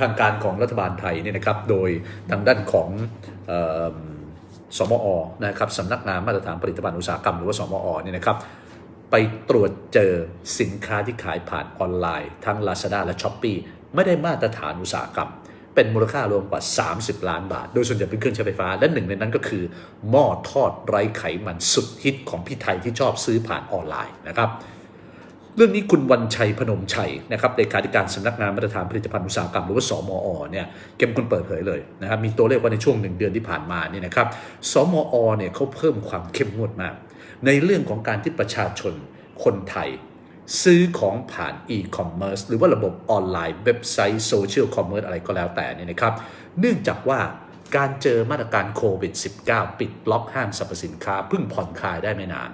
ทางการของรัฐบาลไทยเนี่ยนะครับ โดยทางด้านของออสมอนะครับสำนักงานมาตรฐานผลิตภัณฑ์อุตสาหกรรมหรือว่าสมอเนี่ยนะครับ ไปตรวจเจอสินค้าที่ขายผ่านออนไลน์ ทั้ง Lazada และ s h อ p e e ไม่ได้มาตรฐานอุตสาหกรรม เป็นมูลค่ารวมกว่า 30 ล้านบาท โดยส่วนใหญ่เป็นเครื่องใช้ไฟฟ้า และหนึ่งในนั้นก็คือ หม้อทอดไร้ไขมันสุดฮิตของพี่ไทยที่ชอบซื้อผ่านออนไลน์นะครับ เรื่องนี้คุณวันชัยพนมชัยนะครับเลขาธิการสำนักงานมาตรฐานผลิตภัณฑ์อุตสาหกรรมหรือว่าสมอเนี่ยเก็บคนเปิดเผยเลยนะครับมีตัวเลขว่าในช่วงหนึ่งเดือนที่ผ่านมาเนี่ยนะครับสมอเนี่ยเขาเพิ่มความเข้มงวดมาก ในเรื่องของการที่ประชาชนคนไทย ซื้อของผ่านอีคอมเมิร์ซหรือว่าระบบออนไลน์เว็บไซต์โซเชียลคอมเมิร์ซอะไรก็แล้วแต่เนี่ยนะครับเนื่องจากว่าการเจอมาตรการโควิด -19 ปิดล็อกห้างสรรพสินค้าเพิ่งผ่อนคลายได้ไม่นาน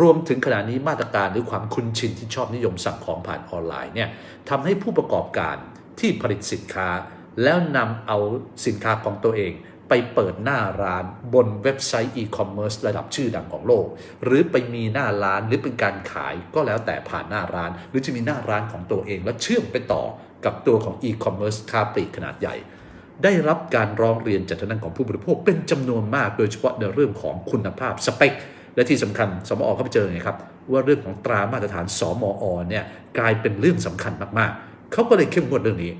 รวมถึงขณะนี้มาตรการหรือความคุ้นชินที่ชอบนิยมสั่งของผ่านออนไลน์เนี่ยทำให้ผู้ประกอบการที่ผลิตสินค้า แล้วนำเอาสินค้าของตัวเอง ไปเปิดหน้าร้านบนเว็บไซต์อีคอมเมิร์ซระดับชื่อดังของโลก หรือไปมีหน้าร้านหรือเป็นการขายก็แล้วแต่ผ่านหน้าร้าน หรือจะมีหน้าร้านของตัวเอง แล้วเชื่อมไปต่อกับตัวของอีคอมเมิร์ซค้าปลีกขนาดใหญ่ได้รับการร้องเรียนจากทางด้านของผู้บริโภคเป็นจำนวนมากโดยเฉพาะในเรื่องของคุณภาพสเปค และที่สำคัญสมอเขาไปเจอไงครับ ว่าเรื่องของตรามาตรฐานสมอเนี่ยกลายเป็นเรื่องสำคัญมากๆ เขาก็เลยเข้มงวดเรื่องนี้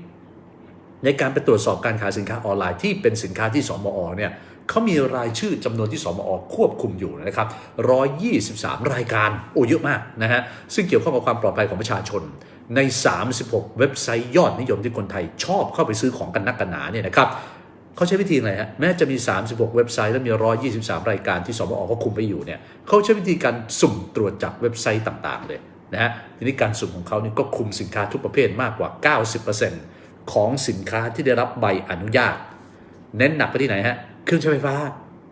ในการไปตรวจสอบการขายสินค้าออนไลน์ที่เป็นสินค้าที่สมอเนี่ยเขามีรายชื่อจำนวนที่สมอควบคุมอยู่นะครับ 123 รายการ โอ้เยอะมากนะฮะ ซึ่งเกี่ยวข้องกับความปลอดภัยของประชาชน ใน 36 เว็บไซต์ยอดนิยมที่คนไทยชอบเข้าไปซื้อของกันนักกันหนาเนี่ยนะครับ เขาใช้วิธีอะไรฮะแม้จะมี 36 เว็บไซต์และมี 123 รายการที่สมอก็คุมไปอยู่เนี่ยเขาใช้วิธีการสุ่มตรวจจากเว็บไซต์ต่างๆเลยนะฮะทีนี้การสุ่มของเขานี่ก็คุมสินค้าทุกประเภทมากกว่า 90%ของสินค้าที่ได้รับใบอนุญาต เน้นหนักไปที่ไหนฮะเครื่องใช้ไฟฟ้า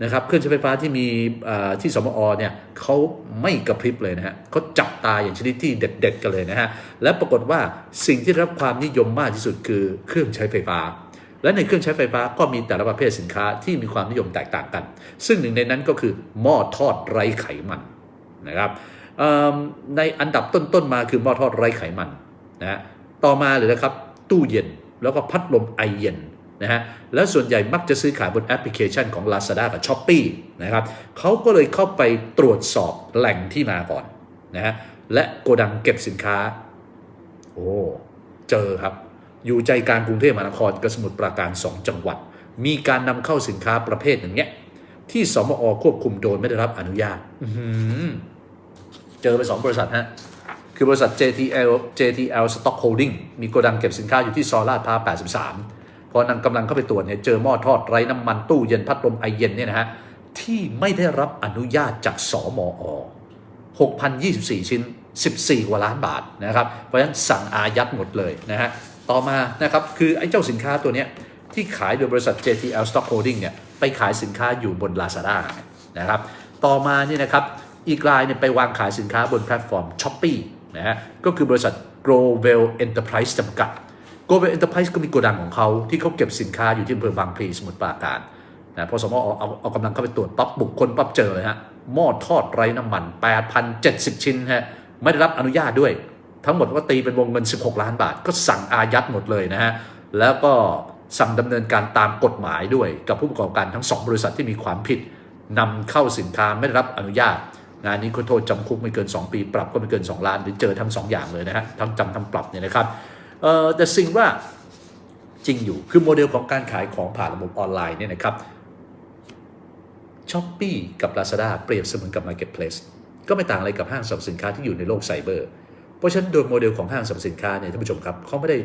นะครับเครื่องใช้ไฟฟ้าที่มีอ่อที่สมอเนี่ยเขาไม่กระพริบเลยนะฮะเขาจับตาอย่างชนิดที่เด็ด ๆ กันเลยนะฮะและปรากฏว่าสิ่งที่รับความนิยมมากที่สุดคือเครื่องใช้ไฟฟ้า และในเครื่องใช้ไฟฟ้าก็มีแต่ละประเภทสินค้าที่มีความนิยมแตกต่างกัน ซึ่งหนึ่งในนั้นก็คือหม้อทอดไร้ไขมันนะครับในอันดับต้นๆมาคือหม้อทอดไร้ไขมันนะฮะต่อมาเลยนะครับตู้เย็นแล้วก็พัดลมไอเย็นนะฮะแล้วส่วนใหญ่มักจะซื้อขายบนแอปพลิเคชันของ Lazada กับ s h อ p e e นะครับเขาก็เลยเข้าไปตรวจสอบแหล่งที่มาก่อนนะฮะและโกดังเก็บสินค้า โอ้ เจอครับ อยู่ใจกลางกรุงเทพมหานครกับสมุทรปราการ2จังหวัด มีการนำเข้าสินค้าประเภทอย่างเงี้ยที่สมอควบคุมโดยไม่ได้รับอนุญาตเจอไป2บริษัทฮะ คือบริษัท JTL JTL Stock Holding มีโกดังเก็บสินค้าอยู่ที่ซอยลาดพร้าว83 พอนำกำลังเข้าไปตรวจเนี่ยเจอหม้อทอดไร้น้ำมันตู้เย็นพัดลมไอเย็นเนี่ยนะฮะ ที่ไม่ได้รับอนุญาตจากสมอ 6,024 ชิ้น 14 กว่าล้านบาทนะครับ เพราะฉะนั้นสั่งอายัดหมดเลยนะฮะ ต่อมานะครับคือไอ้เจ้าสินค้าตัวเนี้ยที่ขายโดยบริษัท JTL Stock Holding เนี่ยไปขายสินค้าอยู่บน Lazada นะครับต่อมาเนี่ยนะครับอีกรายเนี่ยไปวางขายสินค้าบนแพลตฟอร์ม s h อ p e e นะฮะก็คือบริษัท Growell Enterprise จำกัด Growell Enterprise ก็มีโกดังของเขาที่เขาเก็บสินค้าอยู่ที่อำเภอบางพลีสมุทรปราการนะพอสมอเอาเอาเอากำลังเข้าไปตรวจปั๊บบุคคลปั๊บเจอเลยฮะหม้อทอดไร้น้ำมัน 8,070 ชิ้นฮะไม่ได้รับอนุญาตด้วย ทั้งหมดก็ตีเป็นวงเงิน 16 ล้านบาท ก็สั่งอายัดหมดเลยนะฮะ แล้วก็สั่งดำเนินการตามกฎหมายด้วย กับผู้ประกอบการทั้ง 2 บริษัทที่มีความผิดนำเข้าสินค้าไม่ได้รับอนุญาตงานนี้ก็โทษจำคุกไม่เกิน 2 ปี ปรับก็ไม่เกิน 2 ล้าน หรือเจอทั้ง 2 อย่างเลยนะฮะ ทั้งจำทั้งปรับเนี่ยนะครับเอ่อแต่สิ่งว่าจริงอยู่คือโมเดลของการขายของผ่านระบบออนไลน์เนี่ยนะครับช้อปปีกับ Lazada เปรียบเสมือนกับ Marketplace ก็ไม่ต่างอะไรกับห้างสรรพสินค้าที่อยู่ในโลกไซเบอร์ เพราะฉะนั้นโดยโมเดลของห้างสรรพสินค้าเนี่ยท่านผู้ชมครับเขาไม่ได้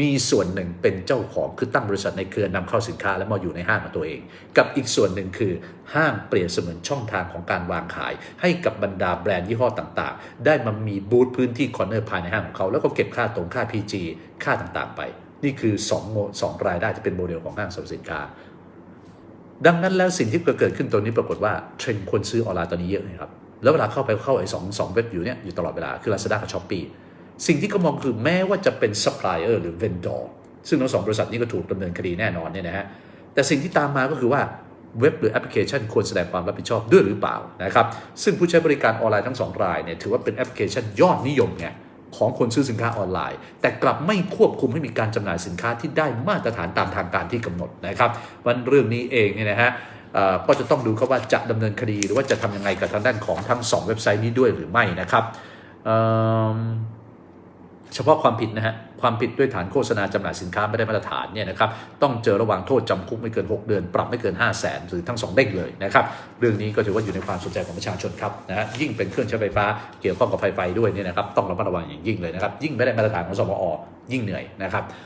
มีส่วนหนึ่งเป็นเจ้าของคือตั้งบริษัทในเครือนำเข้าสินค้าแล้วมาอยู่ในห้างของตัวเอง กับอีกส่วนหนึ่งคือห้างเปรียบเสมือนช่องทางของการวางขาย ให้กับบรรดาแบรนด์ยี่ห้อต่างๆ ได้มามีบูธพื้นที่คอนเนอร์ภายในห้างของเขาแล้วก็เก็บค่าตรงค่า PG ค่าต่างๆ ไป นี่คือ2โมสองรายได้ที่เป็นโมเดลของห้างสรรพสินค้า ดังนั้นแล้วสิ่งที่เกิดขึ้นตรงนี้ปรากฏว่าเทรนด์คนซื้อออนไลน์ตอนนี้เยอะนะครับ แล้วเวลาเข้าไปเข้าไอ้สองสองเว็บอยู่เนี่ยอยู่ตลอดเวลาคือ Lazada กับ Shopee สิ่งที่เขามองคือแม้ว่าจะเป็นซัพพลายเออร์หรือเวนดอร์ซึ่งทั้งสองบริษัทนี้ก็ถูกดำเนินคดีแน่นอนเนี่ยนะฮะแต่สิ่งที่ตามมาก็คือว่าเว็บหรือแอปพลิเคชันควรแสดงความรับผิดชอบด้วยหรือเปล่านะครับซึ่งผู้ใช้บริการออนไลน์ทั้งสองรายเนี่ยถือว่าเป็นแอปพลิเคชันยอดนิยมไงของคนซื้อสินค้าออนไลน์ แต่กลับไม่ควบคุมให้มีการจำหน่ายสินค้าที่ได้มาตรฐานตามทางการที่กำหนดนะครับวันเรื่องนี้เองเนี่ยนะฮะ ก็จะต้องดูครับว่าจะดำเนินคดีหรือว่าจะทำยังไงกับทางด้านของทั้ง 2 เว็บไซต์นี้ด้วยหรือไม่นะครับเเฉพาะความผิดนะฮะความผิดด้วยฐานโฆษณาจำหน่ายสินค้าไม่ได้มาตรฐานเนี่ยนะครับต้องเจอระหว่างโทษจำคุกไม่เกิน 6 เดือน ปรับไม่เกิน 5 0 0แสนหรือทั้งสองเด้งเลยนะครับเรื่องนี้ก็ถือว่าอยู่ในความสนใจของประชาชนครับนะฮะยิ่งเป็นเครื่องใช้ไฟฟ้าเกี่ยวข้องกับไฟไฟด้วยเนี่ยนะครับต้องระมัดระวังอย่างยิ่งเลยนะครับยิ่งไม่ได้มาตรฐานของสมอยิ่งเหนื่อยนะครับ